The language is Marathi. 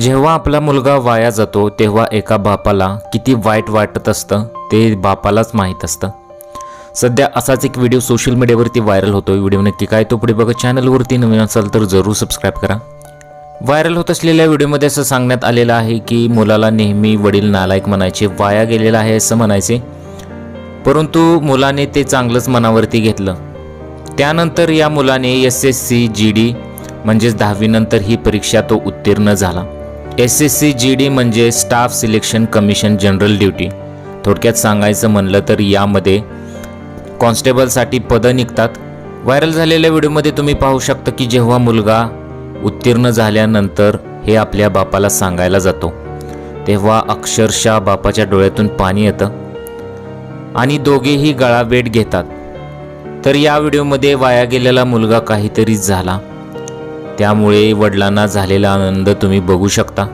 जेव्हा आपला मुलगा वाया जातो तेव्हा एका बापाला किती वाईट वाटत असतं ते बापालाच माहीत असतं. सध्या असाच एक व्हिडिओ सोशल मीडियावरती व्हायरल होतो व्हिडिओ नक्की काय तो पुढे बघा. चॅनलवरती नवीन असाल तर जरूर सबस्क्राईब करा. व्हायरल होत असलेल्या व्हिडिओमध्ये असं सांगण्यात आलेलं आहे की मुलाला नेहमी वडील नालायक म्हणायचे वाया गेलेला आहे असं म्हणायचे. परंतु मुलाने ते चांगलंच मनावरती घेतलं. त्यानंतर या मुलाने S S C G D म्हणजेच दहावीनंतर ही परीक्षा तो उत्तीर्ण झाला. S S C G D म्हणजे staff selection commission general duty. थोडक्यात सांगायचं म्हणलं तर यामध्ये कॉन्स्टेबलसाठी पदं निघतात. व्हायरल झालेल्या व्हिडिओमध्ये तुम्ही पाहू शकता की जेव्हा मुलगा उत्तीर्ण झाल्यानंतर हे आपल्या बापाला सांगायला जातो. तेव्हा अक्षरशः बापाच्या डोळ्यातून पाणी येतं आणि दोघेही गळाभेट घेतात. तर या व्हिडिओमध्ये वाया गेलेला मुलगा काहीतरी झाला. त्यामुळे वडिलांना झालेला आनंद तुम्ही बघू शकता.